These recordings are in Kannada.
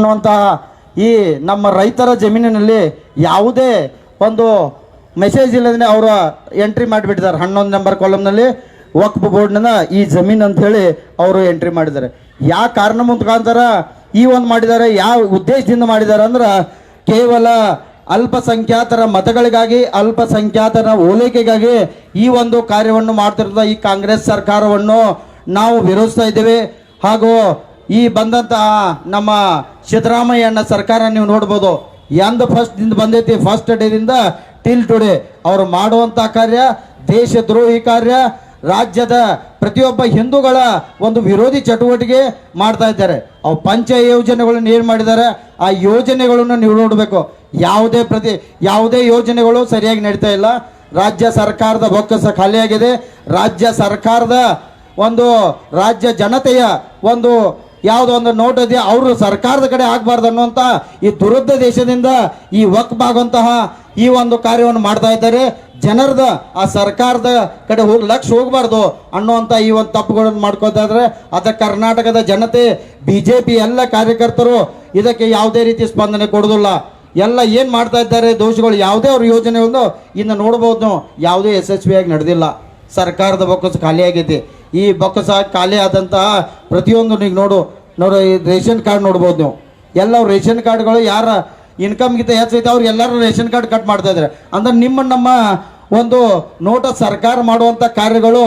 ಅನ್ನುವಂತಹ ಈ ನಮ್ಮ ರೈತರ ಜಮೀನಿನಲ್ಲಿ ಯಾವುದೇ ಒಂದು ಮೆಸೇಜ್ ಇಲ್ಲದೇ ಅವರ ಎಂಟ್ರಿ ಮಾಡಿಬಿಟ್ಟಿದ್ದಾರೆ. ಹನ್ನೊಂದು ನಂಬರ್ ಕಾಲಮ್ನಲ್ಲಿ ವಕ್ಫ್ ಬೋರ್ಡ್ನ ಈ ಜಮೀನು ಅಂತ ಹೇಳಿ ಅವರು ಎಂಟ್ರಿ ಮಾಡಿದ್ದಾರೆ. ಯಾವ ಕಾರಣ ಮುಖಾಂತರ ಈ ಒಂದು ಮಾಡಿದ್ದಾರೆ ಯಾವ ಉದ್ದೇಶದಿಂದ ಮಾಡಿದ್ದಾರೆ ಅಂದ್ರೆ ಕೇವಲ ಅಲ್ಪಸಂಖ್ಯಾತರ ಮತಗಳಿಗಾಗಿ, ಅಲ್ಪಸಂಖ್ಯಾತರ ಓಲೈಕೆಗಾಗಿ ಈ ಒಂದು ಕಾರ್ಯವನ್ನು ಮಾಡ್ತಿರೋದ ಈ ಕಾಂಗ್ರೆಸ್ ಸರ್ಕಾರವನ್ನು ನಾವು ವಿರೋಧಿಸ್ತಾ ಇದ್ದೇವೆ. ಹಾಗೂ ಈ ಬಂದಂತಹ ನಮ್ಮ ಸಿದ್ದರಾಮಯ್ಯನ ಸರ್ಕಾರ ನೀವು ನೋಡ್ಬೋದು ಎಂದ ಫಸ್ಟ್ ದಿಂದ ಬಂದೈತಿ ಫಸ್ಟ್ ಡೇದಿಂದ ಟಿಲ್ ಟುಡೇ ಅವರು ಮಾಡುವಂಥ ಕಾರ್ಯ ದೇಶ ದ್ರೋಹಿ ಕಾರ್ಯ, ರಾಜ್ಯದ ಪ್ರತಿಯೊಬ್ಬ ಹಿಂದೂಗಳ ಒಂದು ವಿರೋಧಿ ಚಟುವಟಿಕೆ ಮಾಡ್ತಾ ಇದ್ದಾರೆ. ಅವು ಪಂಚ ಯೋಜನೆಗಳನ್ನು ಏನು ಮಾಡಿದ್ದಾರೆ, ಆ ಯೋಜನೆಗಳನ್ನು ನೀವು ನೋಡಬೇಕು. ಯಾವುದೇ ಪ್ರತಿ, ಯಾವುದೇ ಯೋಜನೆಗಳು ಸರಿಯಾಗಿ ನಡೀತಾ ಇಲ್ಲ. ರಾಜ್ಯ ಸರ್ಕಾರದ ಬೊಕ್ಕಸ ಖಾಲಿಯಾಗಿದೆ. ರಾಜ್ಯ ಸರ್ಕಾರದ ಒಂದು, ರಾಜ್ಯ ಜನತೆಯ ಒಂದು ಯಾವುದೋ ಒಂದು ನೋಟ್ ಇದೆಯಾ ಅವರು ಸರ್ಕಾರದ ಕಡೆ ಆಗಬಾರ್ದು ಅನ್ನುವಂಥ ಈ ದುರುದ್ದ ದೇಶದಿಂದ ಈ ವಕ್ಫ್ ಆಗುವಂತಹ ಈ ಒಂದು ಕಾರ್ಯವನ್ನು ಮಾಡ್ತಾ ಇದ್ದಾರೆ. ಜನರದ ಆ ಸರ್ಕಾರದ ಕಡೆ ಹೋಗಿ ಲಕ್ಷ ಹೋಗಬಾರ್ದು ಅನ್ನುವಂಥ ಈ ಒಂದು ತಪ್ಪುಗಳನ್ನು ಮಾಡ್ಕೊತಾ ಇದ್ದಾರೆ. ಅದ ಕರ್ನಾಟಕದ ಜನತೆ ಬಿ ಜೆ ಪಿ ಎಲ್ಲ ಕಾರ್ಯಕರ್ತರು ಇದಕ್ಕೆ ಯಾವುದೇ ರೀತಿ ಸ್ಪಂದನೆ ಕೊಡೋದಿಲ್ಲ ಎಲ್ಲ ಏನು ಮಾಡ್ತಾ ಇದ್ದಾರೆ ದೋಷಗಳು, ಯಾವುದೇ ಅವ್ರ ಯೋಜನೆಗಳನ್ನು ಇನ್ನು ನೋಡ್ಬೋದು. ನಾವು ಯಾವುದೇ ಯಶಸ್ವಿಯಾಗಿ ನಡೆದಿಲ್ಲ. ಸರ್ಕಾರದ ಬೊಕ್ಕಸ ಖಾಲಿಯಾಗೈತಿ ಈ ಬೊಕ್ಕಸ ಖಾಲಿ ಆದಂತಹ ಪ್ರತಿಯೊಂದು ನೀವು ನೋಡು ಈ ರೇಷನ್ ಕಾರ್ಡ್ ನೋಡ್ಬೋದು ನೀವು. ಎಲ್ಲ ರೇಷನ್ ಕಾರ್ಡ್ಗಳು ಯಾರ ಇನ್ಕಮ್ಗಿಂತ ಹೆಚ್ಚೈತೆ ಅವ್ರು ಎಲ್ಲರೂ ರೇಷನ್ ಕಾರ್ಡ್ ಕಟ್ ಮಾಡ್ತಾ ಇದ್ದಾರೆ ಅಂದ್ರೆ ನಿಮ್ಮ ನಮ್ಮ ಒಂದು ನೋಟ ಸರ್ಕಾರ ಮಾಡುವಂಥ ಕಾರ್ಯಗಳು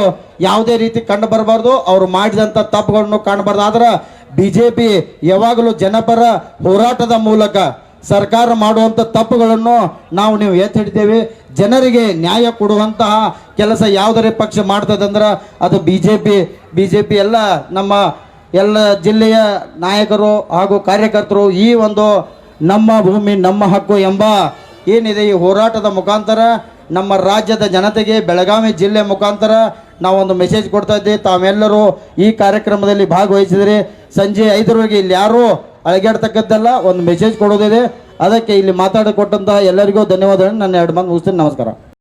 ಯಾವುದೇ ರೀತಿ ಕಂಡು ಬರಬಾರ್ದು. ಅವ್ರು ಮಾಡಿದಂಥ ತಪ್ಪುಗಳನ್ನು ಕಾಣಬಾರ್ದು ಆದ್ರೆ ಬಿ ಜೆ ಪಿ ಯಾವಾಗಲೂ ಜನಪರ ಹೋರಾಟದ ಮೂಲಕ ಸರ್ಕಾರ ಮಾಡುವಂಥ ತಪ್ಪುಗಳನ್ನು ನಾವು ನೀವು ಎತ್ತಿ ಹಿಡಿತೇವೆ. ಜನರಿಗೆ ನ್ಯಾಯ ಕೊಡುವಂತಹ ಕೆಲಸ ಯಾವುದರೇ ಪಕ್ಷ ಮಾಡ್ತದಂದ್ರೆ ಅದು B J P B J P ಎಲ್ಲ ನಮ್ಮ ಎಲ್ಲ ಜಿಲ್ಲೆಯ ನಾಯಕರು ಹಾಗೂ ಕಾರ್ಯಕರ್ತರು ಈ ಒಂದು ನಮ್ಮ ಭೂಮಿ, ನಮ್ಮ ಹಕ್ಕು ಎಂಬ ಏನಿದೆ ಈ ಹೋರಾಟದ ಮುಖಾಂತರ ನಮ್ಮ ರಾಜ್ಯದ ಜನತೆಗೆ ಬೆಳಗಾವಿ ಜಿಲ್ಲೆ ಮುಖಾಂತರ ನಾವೊಂದು ಮೆಸೇಜ್ ಕೊಡ್ತಾ ಇದ್ದೀವಿ ತಾವೆಲ್ಲರೂ ಈ ಕಾರ್ಯಕ್ರಮದಲ್ಲಿ ಭಾಗವಹಿಸಿದರೆ ಸಂಜೆ ಐದರವರೆಗೆ ಇಲ್ಲಿ ಯಾರೂ ಅಳಗ್ಯಾಡ್ತಕ್ಕದ್ದಲ್ಲ ಒಂದು ಮೆಸೇಜ್ ಕೊಡೋದಿದೆ. ಅದಕ್ಕೆ ಇಲ್ಲಿ ಮಾತಾಡಿಕೊಟ್ಟಂತಹ ಎಲ್ಲರಿಗೂ ಧನ್ಯವಾದಗಳನ್ನು ನನ್ನ ಎರಡು ಮಂದಿ ಮುಗಿಸ್ತೀನಿ. ನಮಸ್ಕಾರ.